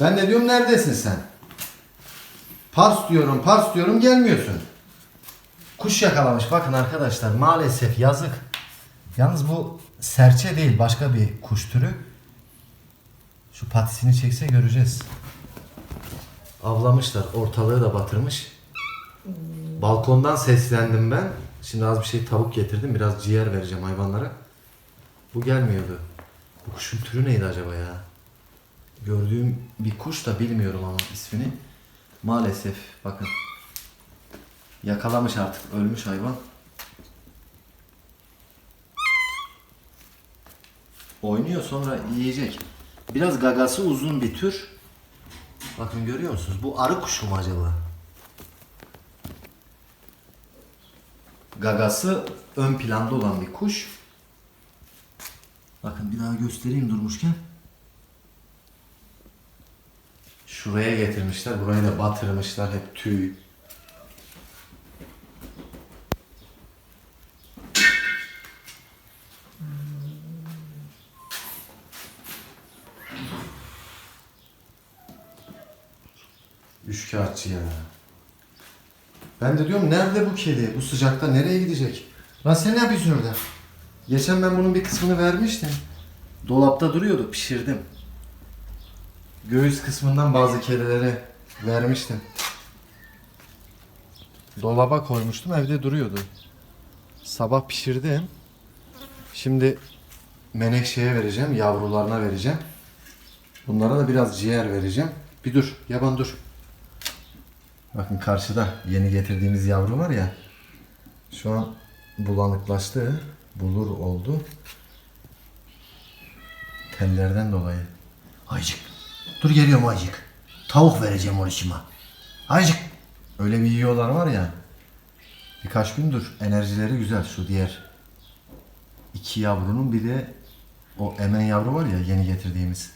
Ben de diyorum neredesin sen? Pars diyorum, pars diyorum gelmiyorsun. Kuş yakalamış bakın arkadaşlar maalesef yazık. Yalnız bu serçe değil başka bir kuş türü. Şu patisini çekse göreceğiz. Avlamışlar ortalığı da batırmış. Balkondan seslendim ben. Şimdi az bir şey tavuk getirdim. Biraz ciğer vereceğim hayvanlara. Bu gelmiyordu. Bu kuşun türü neydi acaba ya? Gördüğüm bir kuş da bilmiyorum ama ismini. Maalesef bakın. Yakalamış artık ölmüş hayvan. Oynuyor sonra yiyecek. Biraz gagası uzun bir tür. Bakın görüyor musunuz? Bu arı kuşu mu acaba? Gagası ön planda olan bir kuş. Bakın bir daha göstereyim durmuşken. Şuraya getirmişler. Burayı da batırmışlar. Hep tüy. Üçkağıtçı ya. Ben de diyorum nerede bu kedi? Bu sıcakta nereye gidecek? Lan sen ne yapıyorsun orada? Geçen ben bunun bir kısmını vermiştim. Dolapta duruyordu, pişirdim. Göğüs kısmından bazı kedilere vermiştim. Dolaba koymuştum, evde duruyordu. Sabah pişirdim. Şimdi menekşeye vereceğim, yavrularına vereceğim. Bunlara da biraz ciğer vereceğim. Bir dur, yaban dur. Bakın karşıda yeni getirdiğimiz yavru var ya. Şu an bulanıklaştı. Bulur oldu. Tellerden dolayı. Aycık. Dur geliyorum Aycık. Tavuk vereceğim oruçuma. Aycık. Öyle bir yiyorlar var ya. Birkaç gündür enerjileri güzel şu diğer. iki yavrunun bir de o emen yavru var ya yeni getirdiğimiz.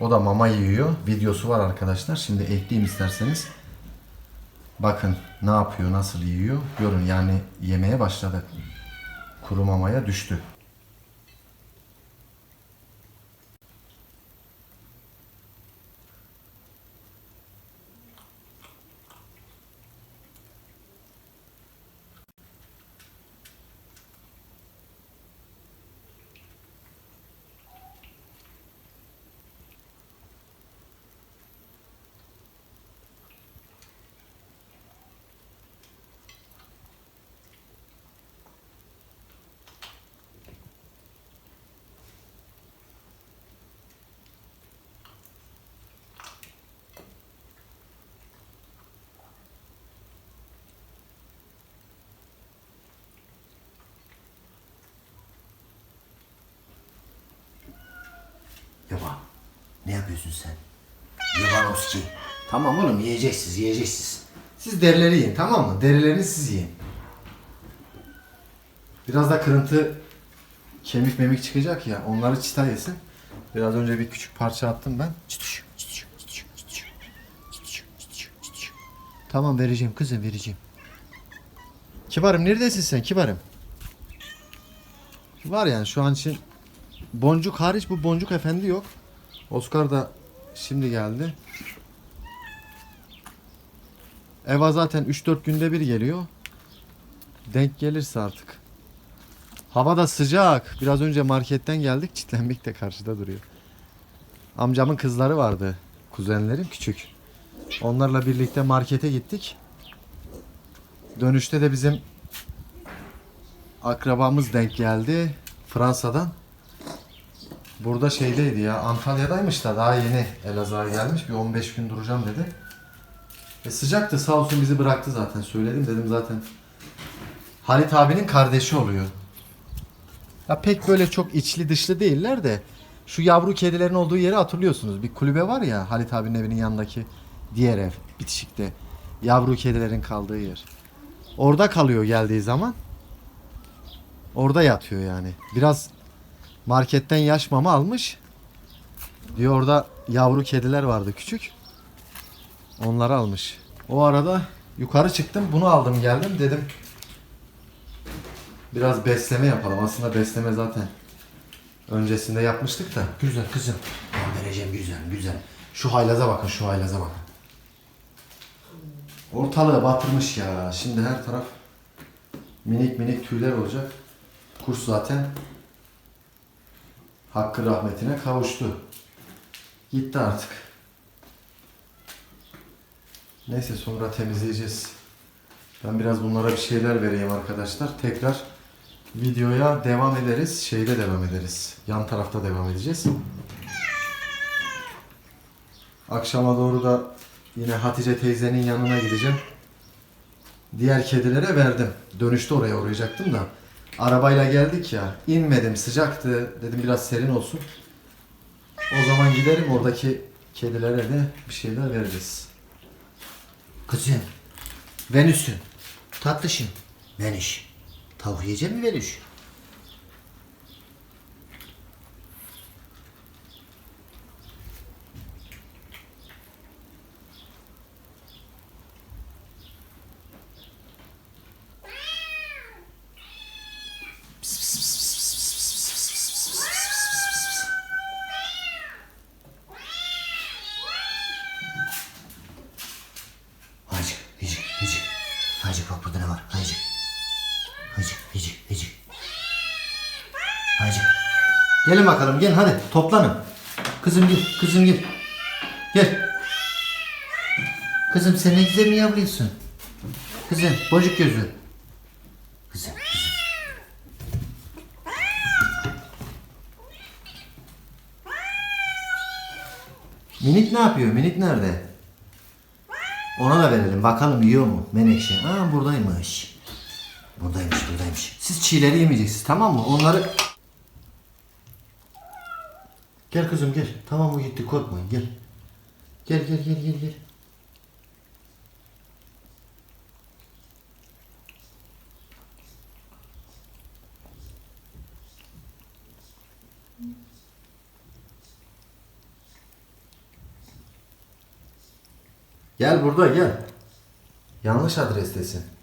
O da mama yiyor. Videosu var arkadaşlar. Şimdi ekleyeyim isterseniz. Bakın ne yapıyor, nasıl yiyor. Görün yani yemeye başladı. Kuru mamaya düştü. Yaban. Ne yapıyorsun sen? Yaban Oski. Tamam oğlum yiyeceksiniz yiyeceksiniz. Siz derileri yiyin tamam mı? Derilerini siz yiyin. Biraz da kırıntı kemik memik çıkacak ya onları çita yesin. Biraz önce bir küçük parça attım ben. Çıtış. Tamam vereceğim kızım vereceğim. Kibarım neredesin sen kibarım? Var yani şu an için Boncuk hariç bu Boncuk efendi yok. Oscar da şimdi geldi. Eva zaten 3-4 günde bir geliyor. Denk gelirse artık. Hava da sıcak. Biraz önce marketten geldik. Çitlenmek de karşıda duruyor. Amcamın kızları vardı. Kuzenlerim küçük. Onlarla birlikte markete gittik. Dönüşte de bizim akrabamız denk geldi Fransa'dan. Burada şeydeydi ya Antalya'daymış da daha yeni Elazığ'a gelmiş bir 15 gün duracağım dedi. E sıcaktı sağ olsun bizi bıraktı zaten söyledim dedim zaten. Halit abinin kardeşi oluyor. Ya pek böyle çok içli dışlı değiller de şu yavru kedilerin olduğu yeri hatırlıyorsunuz. Bir kulübe var ya Halit abinin evinin yanındaki diğer ev bitişikte. Yavru kedilerin kaldığı yer. Orada kalıyor geldiği zaman. Orada yatıyor yani. Biraz marketten yaş mama almış. Diyor orada yavru kediler vardı küçük. Onları almış. O arada yukarı çıktım bunu aldım geldim dedim. Biraz besleme yapalım. Aslında besleme zaten öncesinde yapmıştık da. Güzel kızım. Vereceğim güzel güzel. Şu haylaza bakın şu haylaza bakın. Ortalığı batırmış ya. Şimdi her taraf minik minik tüyler olacak. Kuş zaten hakkı rahmetine kavuştu. Gitti artık. Neyse sonra temizleyeceğiz. Ben biraz bunlara bir şeyler vereyim arkadaşlar. Tekrar videoya devam ederiz. Şeyde devam ederiz. Yan tarafta devam edeceğiz. Akşama doğru da yine Hatice teyzenin yanına gideceğim. Diğer kedilere verdim. Dönüşte oraya uğrayacaktım da. Arabayla geldik ya. inmedim sıcaktı. Dedim biraz serin olsun. O zaman giderim oradaki kedilere de bir şeyler veririz. Kızım. Venüs'üm. Tatlışım. Venüs. Tavuk yiyecek mi Venüs? Gelin bakalım gelin hadi toplanın. Kızım gel, kızım gel. Gel. Kızım sen ne güzel mi yavruyorsun? Kızım, bocuk gözü. Kızım, kızım. Minik ne yapıyor? Minik nerede? Ona da verelim. Bakalım yiyor mu? Menekşe. Aa buradaymış. Buradaymış, buradaymış. Siz çiğleri yemeyeceksiniz tamam mı? Onları... Gel kızım gel. Tamam o gitti korkmayın gel. Gel gel gel gel gel. Gel burada gel. Yanlış adrestesin.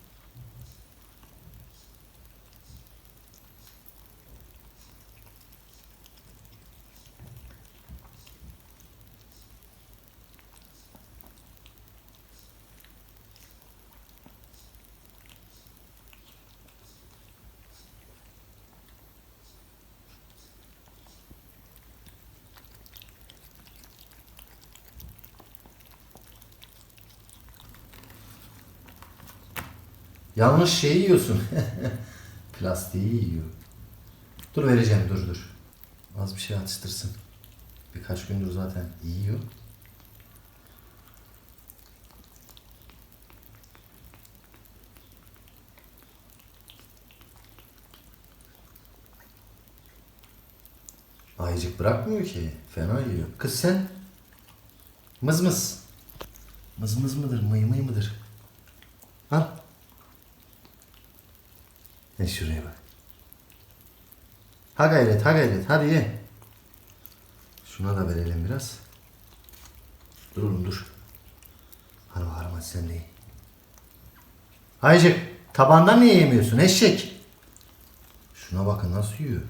Yanlış şeyi yiyorsun. Plastiği yiyor. Dur vereceğim dur dur. Az bir şey atıştırsın. Birkaç gündür zaten yiyor. Ayıcık bırakmıyor ki. Fena yiyor. Kız sen mız mız. Mız mız mıdır, mıy mıy mıdır? Ne şuraya bak. Ha gayret, ha gayret. Hadi ye. Şuna da verelim biraz. Dur oğlum dur. Bakalım hadi sen de ye. Ayıcık, tabandan niye yemiyorsun eşek? Şuna bakın nasıl yiyor.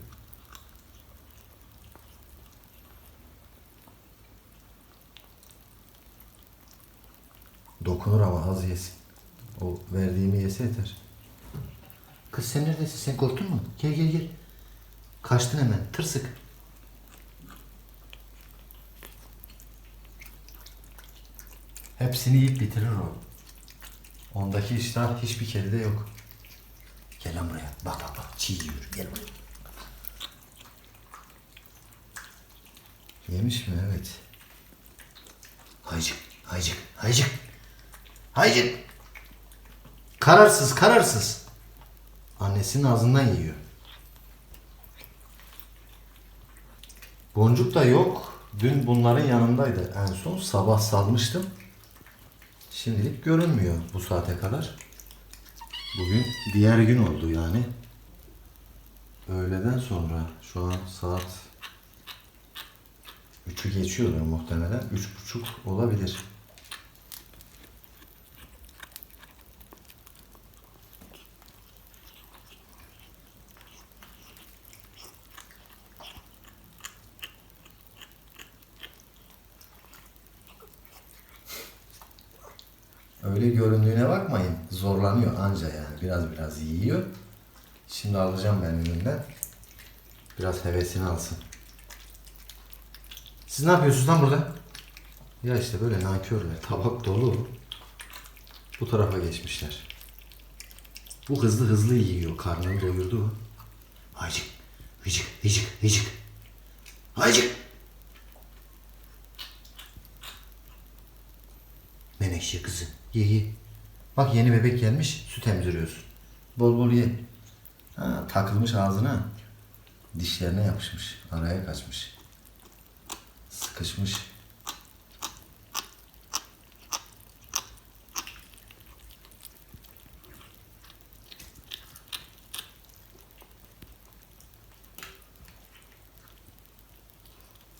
Dokunur ama az yesin. O verdiğimi yese yeter. Kız sen neredesin? Sen korktun mu? Gel gel gel. Kaçtın hemen. Tırsık. Hepsini yiyip bitirir o. Ondaki iştah hiçbir kedide yok. Gel lan buraya. Bak bak bak. Çiğ yiyor. Gel buraya. Yemiş mi? Evet. Haycık, haycık, haycık. Haycık. Kararsız, kararsız. Annesinin ağzından yiyor. Boncuk da yok. Dün bunların yanındaydı. En son sabah salmıştım. Şimdilik görünmüyor bu saate kadar. Bugün diğer gün oldu yani. Öğleden sonra şu an saat 3'ü geçiyordur muhtemelen. 3.30 olabilir. Biraz biraz yiyor. Şimdi alacağım ben önünden. Biraz hevesini alsın. Siz ne yapıyorsunuz lan burada? Ya işte böyle nankörler. Tabak dolu. Bu tarafa geçmişler. Bu hızlı hızlı yiyor. Karnını doyurdu. Hacık, hıcık, hıcık, hıcık. Hacık. Menekşe kızı. Ye ye. Bak yeni bebek gelmiş. Süt emziriyorsun. Bol bol ye. Ha, takılmış ağzına. Dişlerine yapışmış. Araya kaçmış. Sıkışmış.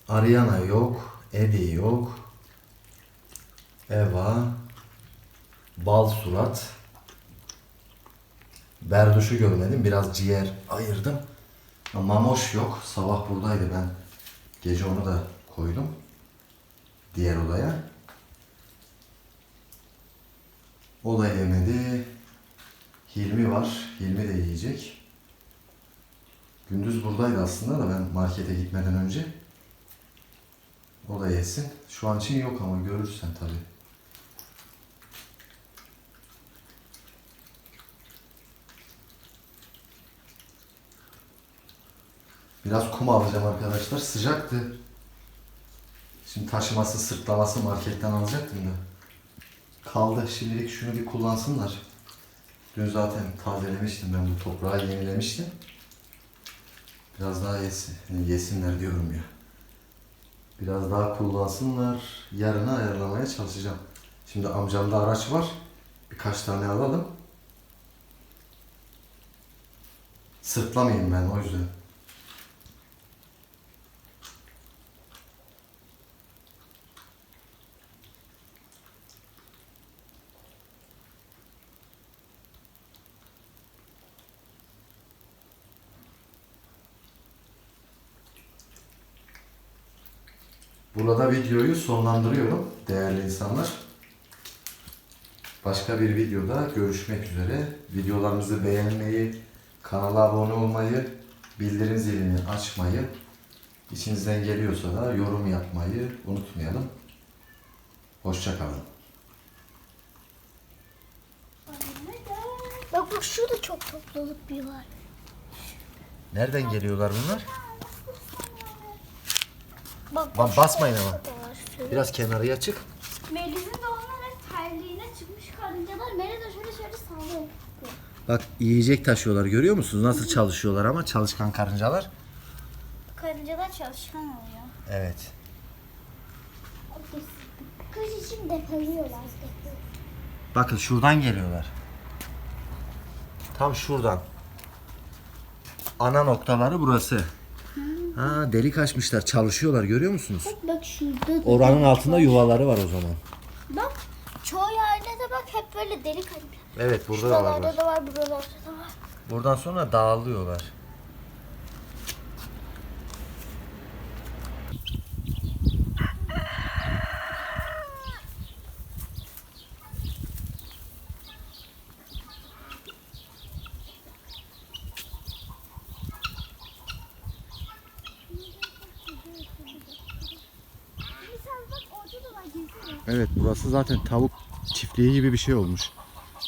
Ariana yok. Eddie yok. Eva. Bal surat. Berduş'u görmedim. Biraz ciğer ayırdım. Mamoş yok. Sabah buradaydı ben. Gece onu da koydum. Diğer odaya. O da yemedi. Hilmi var. Hilmi de yiyecek. Gündüz buradaydı aslında da ben markete gitmeden önce. O da yesin. Şu an için yok ama görürsen tabii. Biraz kum alacağım arkadaşlar. Sıcaktı. Şimdi taşıması, sırtlaması marketten alacaktım da. Kaldı. Şimdilik şunu bir kullansınlar. Dün zaten tazelemiştim ben bu toprağı yenilemiştim. Biraz daha yesin, yesinler diyorum ya. Biraz daha kullansınlar. Yarına ayarlamaya çalışacağım. Şimdi amcamda araç var. Birkaç tane alalım. Sırtlamayayım ben o yüzden. Burada videoyu sonlandırıyorum değerli insanlar. Başka bir videoda görüşmek üzere. Videolarımızı beğenmeyi, kanala abone olmayı, bildirim zilini açmayı, içinizden geliyorsa da yorum yapmayı unutmayalım. Hoşçakalın. Bak bak şurada çok topluluk bir var. Nereden geliyorlar bunlar? Bak, basmayın ama. Biraz kenarıya çık. Meliz'in de onların terliğine çıkmış karıncalar. Meliz de şöyle şöyle sallıyor. Bak yiyecek taşıyorlar görüyor musunuz? Nasıl çalışıyorlar ama çalışkan karıncalar. Karıncalar çalışkan oluyor. Evet. Kış için depoluyorlar. Bakın şuradan geliyorlar. Tam şuradan. Ana noktaları burası. Ha delik açmışlar. Çalışıyorlar görüyor musunuz? Bak bak şurada. da- Oranın altında yuvaları var o zaman. Bak çoğu yerde de bak hep böyle delik açmış. Evet burada da var. Şuralarda da var, buralarda da var. Buradan sonra dağılıyorlar. Evet burası zaten tavuk çiftliği gibi bir şey olmuş.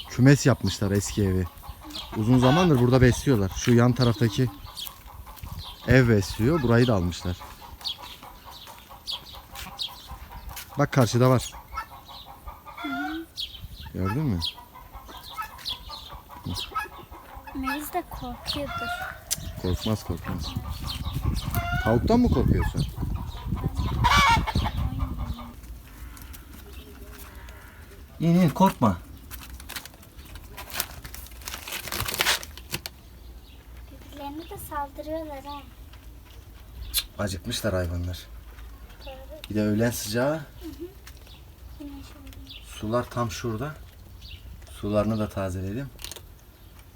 Kümes yapmışlar eski evi. Uzun zamandır burada besliyorlar. Şu yan taraftaki ev besliyor. Burayı da almışlar. Bak karşıda var. Gördün mü? Meliz de korkuyordur. Korkmaz korkmaz. Tavuktan mı korkuyorsun? İn in korkma. Birbirlerine de saldırıyorlar ha. Acıkmışlar hayvanlar. Bir de öğlen sıcağı. Sular tam şurada. Sularını da tazeledim.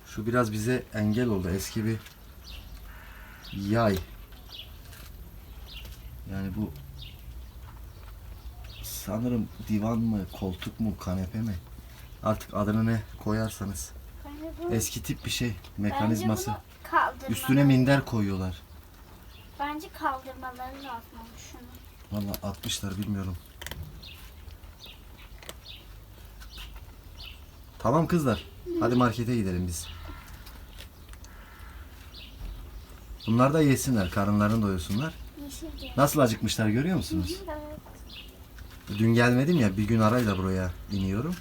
Şu biraz bize engel oldu. Eski bir yay. Yani bu sanırım divan mı, koltuk mu, kanepe mi? Artık adını ne koyarsanız. Bence Eski tip bir şey bence mekanizması. bunu Üstüne minder koyuyorlar. Bence kaldırmaları lazım şunu. Valla atmışlar bilmiyorum. Tamam kızlar. Hadi markete gidelim biz. Bunlar da yesinler, karınlarını doyursunlar. Yeşil diye. Nasıl acıkmışlar görüyor musunuz? Evet. Dün gelmedim ya, bir gün arayla buraya iniyorum.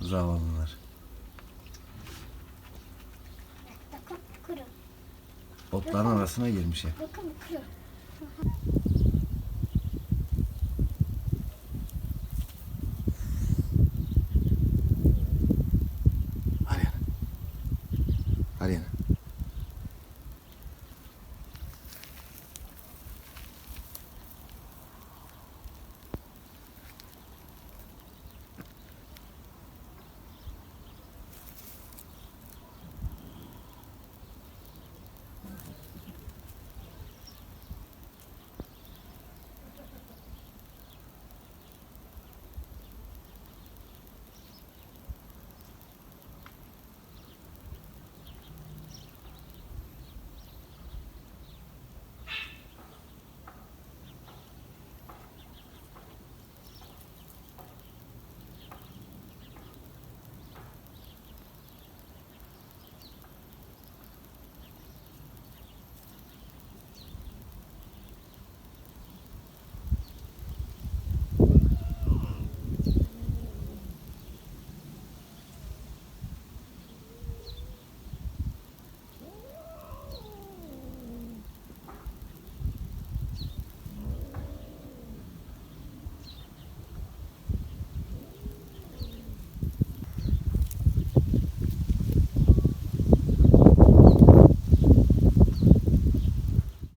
Zavallılar. Otların arasına girmiş ya. Bakın kuru.